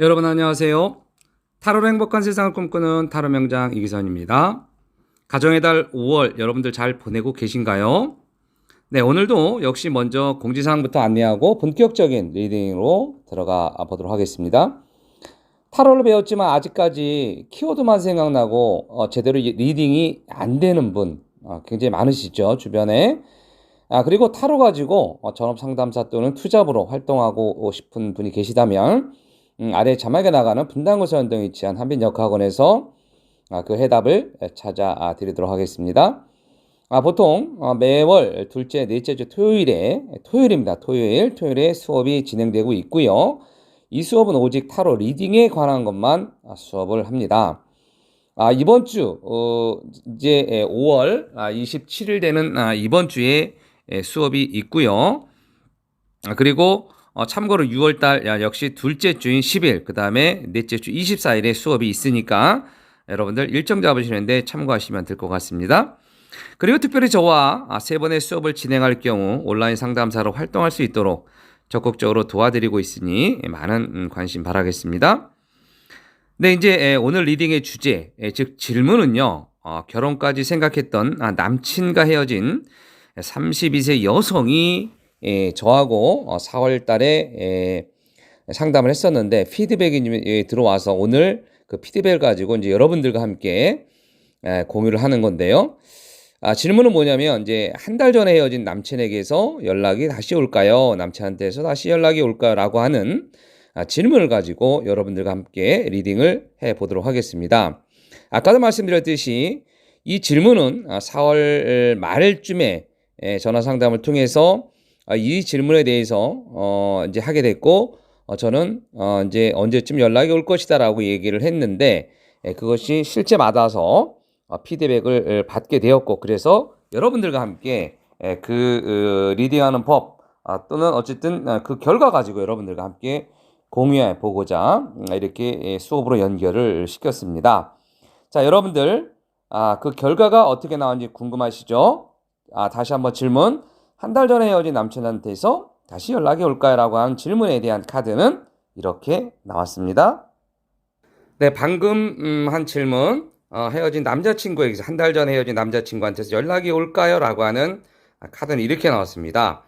여러분 안녕하세요. 타로로 행복한 세상을 꿈꾸는 타로 명장 이기선입니다. 가정의 달 5월 여러분들 잘 보내고 계신가요? 네, 오늘도 역시 먼저 공지사항부터 안내하고 본격적인 리딩으로 들어가 보도록 하겠습니다. 타로를 배웠지만 아직까지 키워드만 생각나고 어, 제대로 이- 리딩이 안 되는 분 어, 굉장히 많으시죠 주변에 아 그리고 타로 가지고 어, 전업 상담사 또는 투잡으로 활동하고 싶은 분이 계시다면 음, 아래 자막에 나가는 분당고사 연동에 위치한 한빈역학원에서 아, 그 해답을 찾아 아, 드리도록 하겠습니다. 아, 보통 어, 매월 둘째, 넷째 주 토요일에 토요일입니다. 토요일 토요일에 수업이 진행되고 있고요. 이 수업은 오직 타로 리딩에 관한 것만 아, 수업을 합니다. 아, 이번 주 어, 이제 에, 5월 아, 27일 되는 아, 이번 주에 에, 수업이 있고요. 아, 그리고 어, 참고로 6월달 역시 둘째 주인 10일, 그 다음에 넷째 주 24일에 수업이 있으니까 여러분들 일정 잡으시는데 참고하시면 될 것 같습니다. 그리고 특별히 저와 아, 세 번의 수업을 진행할 경우 온라인 상담사로 활동할 수 있도록 적극적으로 도와드리고 있으니 많은 음, 관심 바라겠습니다. 네, 이제 에, 오늘 리딩의 주제, 에, 즉 질문은요. 어, 결혼까지 생각했던 아, 남친과 헤어진 32세 여성이 에, 저하고 어, 4월 달에 에, 상담을 했었는데 피드백이 에, 들어와서 오늘 그 피드백을 가지고 이제 여러분들과 함께 에, 공유를 하는 건데요. 아, 질문은 뭐냐면 이제 한 달 전에 헤어진 남친에게서 연락이 다시 올까요? 남친한테서 다시 연락이 올까요?라고 하는 아, 질문을 가지고 여러분들과 함께 리딩을 해 보도록 하겠습니다. 아까도 말씀드렸듯이 이 질문은 아, 4월 말쯤에 에, 전화 상담을 통해서 아, 이 질문에 대해서 어, 이제 하게 됐고 어, 저는 어, 이제 언제쯤 연락이 올 것이다라고 얘기를 했는데 에, 그것이 실제 맞아서 어, 피드백을 받게 되었고 그래서 여러분들과 함께 에, 그 어, 리딩하는 법 아, 또는 어쨌든 어, 그 결과 가지고 여러분들과 함께 공유해 보고자 음, 이렇게 예, 수업으로 연결을 시켰습니다. 자, 여러분들 아, 그 결과가 어떻게 나왔는지 궁금하시죠? 아, 다시 한번 질문. 한 달 전에 헤어진 남친한테서 다시 연락이 올까요? 라고 하는 질문에 대한 카드는 이렇게 나왔습니다. 네, 방금 음, 한 질문. 어, 헤어진 남자친구에게서 한 달 전에 헤어진 남자친구한테서 연락이 올까요? 라고 하는 아, 카드는 이렇게 나왔습니다.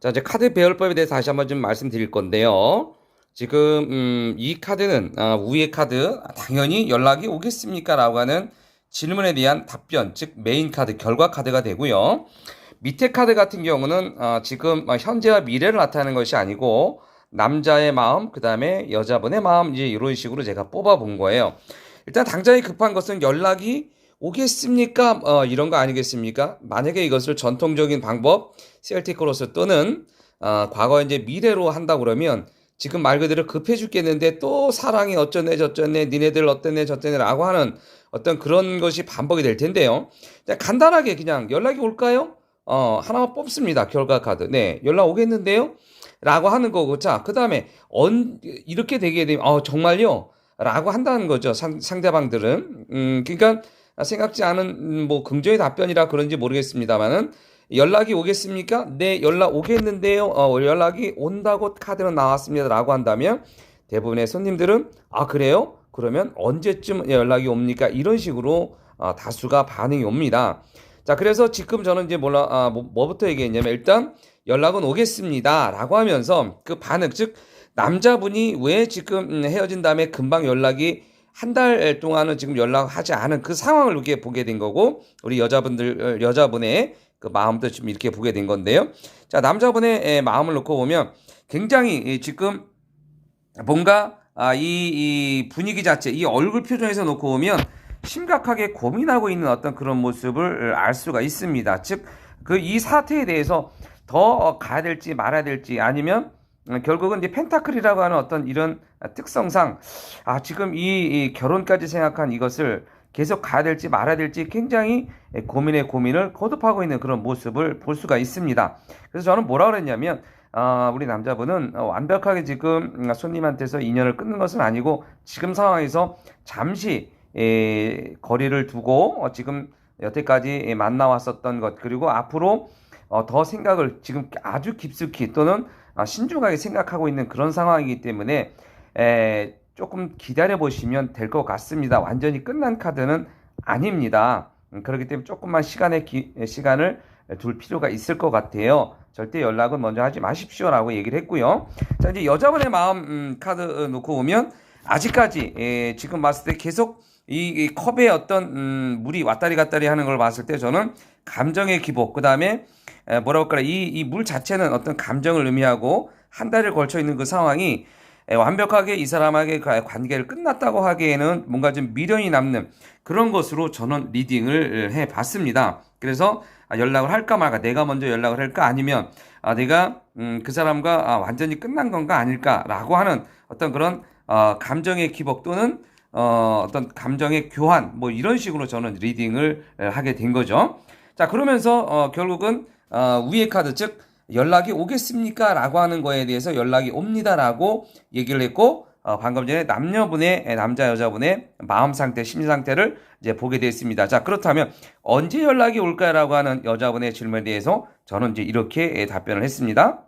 자, 이제 카드 배열법에 대해서 다시 한번 좀 말씀드릴 건데요. 지금 음, 이 카드는 어, 위의 카드 당연히 연락이 오겠습니까? 라고 하는 질문에 대한 답변, 즉 메인 카드, 결과 카드가 되고요. 밑에 카드 같은 경우는 어, 지금 어, 현재와 미래를 나타내는 것이 아니고 남자의 마음, 그 다음에 여자분의 마음 이제 이런 식으로 제가 뽑아 본 거예요. 일단 당장에 급한 것은 연락이 오겠습니까? 어, 이런 거 아니겠습니까? 만약에 이것을 전통적인 방법, 셀틱으로서 또는 어, 과거 이제 미래로 한다 그러면 지금 말 그대로 급해 죽겠는데 또 사랑이 어쩌네 저쩌네 니네들 어떠네 저쩌네 라고 하는 어떤 그런 것이 반복이 될 텐데요. 자, 간단하게 그냥 연락이 올까요? 어, 하나만 뽑습니다. 결과 카드. 네, 연락 오겠는데요? 라고 하는 거고. 자, 그 다음에, 언, 이렇게 되게 되면, 어, 정말요? 라고 한다는 거죠. 상, 상대방들은. 음, 그러니까 생각지 않은, 음, 뭐, 긍정의 답변이라 그런지 모르겠습니다만은, 연락이 오겠습니까? 네, 연락 오겠는데요. 어, 연락이 온다고 카드는 나왔습니다. 라고 한다면, 대부분의 손님들은, 아, 그래요? 그러면 언제쯤 연락이 옵니까? 이런 식으로 어, 다수가 반응이 옵니다. 자, 그래서 지금 저는 이제 몰라, 아, 뭐, 뭐부터 얘기했냐면 일단 연락은 오겠습니다. 라고 하면서 그 반응, 즉, 남자분이 왜 지금 음, 헤어진 다음에 금방 연락이 한 달 동안은 지금 연락하지 않은 그 상황을 이렇게 보게 된 거고, 우리 여자분들, 어, 여자분의 그 마음도 지금 이렇게 보게 된 건데요. 자, 남자분의 에, 마음을 놓고 보면 굉장히 이 지금 뭔가 아, 이, 이 분위기 자체, 이 얼굴 표정에서 놓고 보면 심각하게 고민하고 있는 어떤 그런 모습을 알 수가 있습니다. 즉, 그 이 사태에 대해서 더 가야 될지 말아야 될지 아니면 음, 결국은 이제 펜타클이라고 하는 어떤 이런 특성상 아, 지금 이, 이 결혼까지 생각한 이것을 계속 가야 될지 말아야 될지 굉장히 고민의 고민을 거듭하고 있는 그런 모습을 볼 수가 있습니다. 그래서 저는 뭐라 그랬냐면 어, 우리 남자분은 어, 완벽하게 지금 음, 손님한테서 인연을 끊는 것은 아니고 지금 상황에서 잠시 에, 거리를 두고 어, 지금 여태까지 만나왔었던 것 그리고 앞으로 어, 더 생각을 지금 아주 깊숙이 또는 아, 신중하게 생각하고 있는 그런 상황이기 때문에 에, 조금 기다려 보시면 될 것 같습니다. 완전히 끝난 카드는 아닙니다. 음, 그렇기 때문에 조금만 시간의 기, 시간을 둘 필요가 있을 것 같아요. 절대 연락은 먼저 하지 마십시오라고 얘기를 했고요. 자 이제 여자분의 마음 음, 카드 놓고 보면 아직까지 예, 지금 봤을 때 계속 이, 이 컵에 어떤 음, 물이 왔다리 갔다리 하는 걸 봤을 때 저는 감정의 기복 그 다음에 뭐라고 할까 이이 물 자체는 어떤 감정을 의미하고 한 달을 걸쳐 있는 그 상황이 에, 완벽하게 이 사람에게 가- 관계를 끝났다고 하기에는 뭔가 좀 미련이 남는 그런 것으로 저는 리딩을 해 봤습니다. 그래서 아, 연락을 할까 말까 내가 먼저 연락을 할까 아니면 아, 내가 음, 그 사람과 아, 완전히 끝난 건가 아닐까라고 하는 어떤 그런 어, 감정의 기복 또는 어, 어떤 감정의 교환 뭐 이런 식으로 저는 리딩을 에, 하게 된 거죠. 자 그러면서 어, 결국은 어, 위의 카드 즉 연락이 오겠습니까? 라고 하는 거에 대해서 연락이 옵니다 라고 얘기를 했고 어, 방금 전에 남녀분의 에, 남자 여자분의 마음 상태 심리 상태를 이제 보게 됐습니다. 자 그렇다면 언제 연락이 올까라고 하는 여자분의 질문에 대해서 저는 이제 이렇게 에, 답변을 했습니다.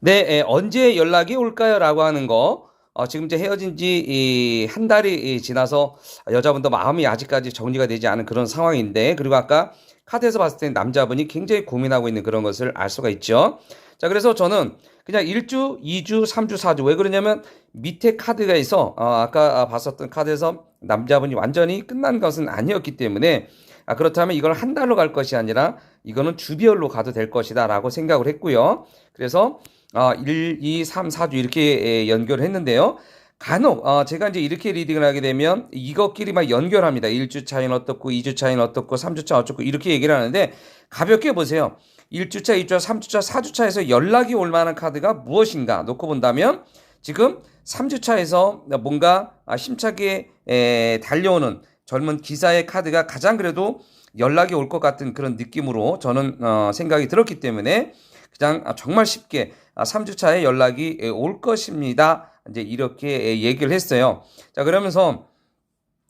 네, 에, 언제 연락이 올까요?라고 하는 거. 어, 지금 이제 헤어진 지 한 달이 이, 지나서 여자분도 마음이 아직까지 정리가 되지 않은 그런 상황인데, 그리고 아까 카드에서 봤을 때 남자분이 굉장히 고민하고 있는 그런 것을 알 수가 있죠. 자, 그래서 저는 그냥 1주, 2주, 3주, 4주. 왜 그러냐면 밑에 카드가 있어. 어, 아까 봤었던 카드에서 남자분이 완전히 끝난 것은 아니었기 때문에 아, 그렇다면 이걸 한 달로 갈 것이 아니라 이거는 주별로 가도 될 것이다 라고 생각을 했고요. 그래서 어, 1, 2, 3, 4주 이렇게 에, 연결을 했는데요. 간혹 어, 제가 이제 이렇게 리딩을 하게 되면 이것끼리만 연결합니다. 1주 차이는 어떻고 2주 차이는 어떻고 3주 차 어떻고 이렇게 얘기를 하는데 가볍게 보세요. 1주차, 2주차, 3주차, 4주차에서 연락이 올 만한 카드가 무엇인가 놓고 본다면 지금 3주차에서 뭔가 아, 힘차게 에, 달려오는 젊은 기사의 카드가 가장 그래도 연락이 올 것 같은 그런 느낌으로 저는 어, 생각이 들었기 때문에 그냥 아, 정말 쉽게 아, 3주차에 연락이 에, 올 것입니다. 이제 이렇게 에, 얘기를 했어요. 자, 그러면서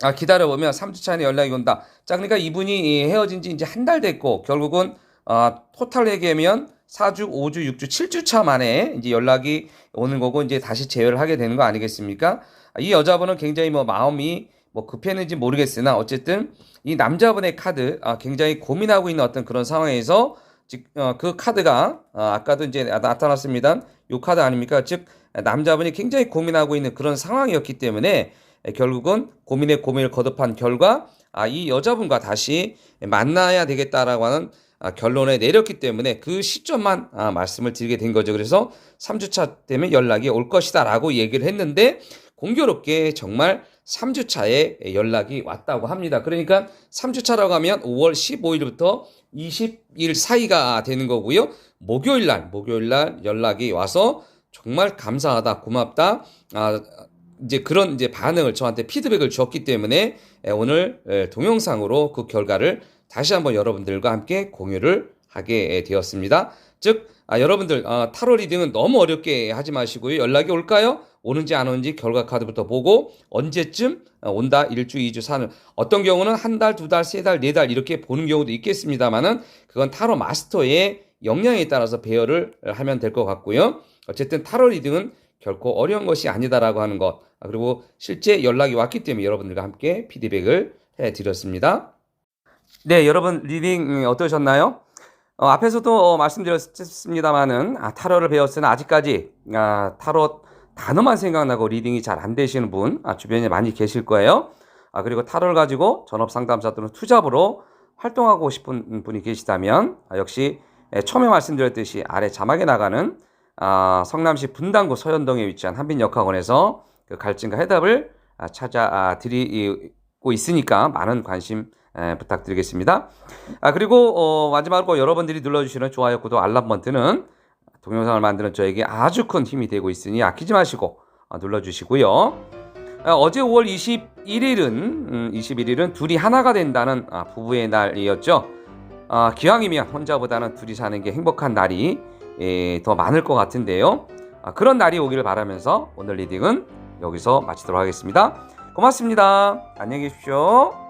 아, 기다려보면 3주차에 연락이 온다. 자, 그러니까 이분이 이 헤어진 지 이제 한 달 됐고, 결국은, 아, 토탈 얘기하면 4주, 5주, 6주, 7주차 만에 이제 연락이 오는 거고, 이제 다시 재회를 하게 되는 거 아니겠습니까? 아, 이 여자분은 굉장히 뭐 마음이 뭐 급했는지 모르겠으나, 어쨌든 이 남자분의 카드, 아, 굉장히 고민하고 있는 어떤 그런 상황에서, 즉, 어, 그 카드가, 아, 아까도 이제 나- 나타났습니다. 요 카드 아닙니까? 즉, 남자분이 굉장히 고민하고 있는 그런 상황이었기 때문에, 에, 결국은 고민에 고민을 거듭한 결과 아, 이 여자분과 다시 만나야 되겠다라고 하는 아, 결론에 내렸기 때문에 그 시점만 아, 말씀을 드리게 된 거죠. 그래서 3주차 되면 연락이 올 것이다라고 얘기를 했는데 공교롭게 정말 3주차에 연락이 왔다고 합니다. 그러니까 3주차라고 하면 5월 15일부터 20일 사이가 되는 거고요. 목요일 날, 목요일 날 연락이 와서 정말 감사하다, 고맙다. 아, 이제 그런 이제 반응을 저한테 피드백을 주었기 때문에 에, 오늘 에, 동영상으로 그 결과를 다시 한번 여러분들과 함께 공유를 하게 에, 되었습니다. 즉 아, 여러분들 아, 타로 리딩은 너무 어렵게 하지 마시고요. 연락이 올까요? 오는지 안 오는지 결과 카드부터 보고 언제쯤 어, 온다 1주, 2주, 3주 어떤 경우는 한 달, 두 달, 세 달, 네 달 이렇게 보는 경우도 있겠습니다만은 그건 타로 마스터의 역량에 따라서 배열을 하면 될 것 같고요. 어쨌든 타로 리딩은 결코 어려운 것이 아니다라고 하는 것 아, 그리고 실제 연락이 왔기 때문에 여러분들과 함께 피드백을 해드렸습니다. 네, 여러분 리딩 음, 어떠셨나요? 어, 앞에서도 어, 말씀드렸습니다만은 아, 타로를 배웠으나 아직까지 아, 타로 단어만 생각나고 리딩이 잘 안 되시는 분 아, 주변에 많이 계실 거예요. 아, 그리고 타로를 가지고 전업 상담사 또는 투잡으로 활동하고 싶은 분이 계시다면 아, 역시 에, 처음에 말씀드렸듯이 아래 자막에 나가는 아, 성남시 분당구 서현동에 위치한 한빈역학원에서 그 갈증과 해답을 아, 찾아 아, 드리고 있으니까 많은 관심 에, 부탁드리겠습니다. 아, 그리고 어, 마지막으로 여러분들이 눌러주시는 좋아요, 구독, 알람 버튼은 동영상을 만드는 저에게 아주 큰 힘이 되고 있으니 아끼지 마시고 어, 눌러주시고요. 아, 어제 5월 21일은 음, 21일은 둘이 하나가 된다는 아, 부부의 날이었죠. 아, 기왕이면 혼자보다는 둘이 사는 게 행복한 날이 예, 더 많을 것 같은데요. 아, 그런 날이 오기를 바라면서 오늘 리딩은 여기서 마치도록 하겠습니다. 고맙습니다. 안녕히 계십시오.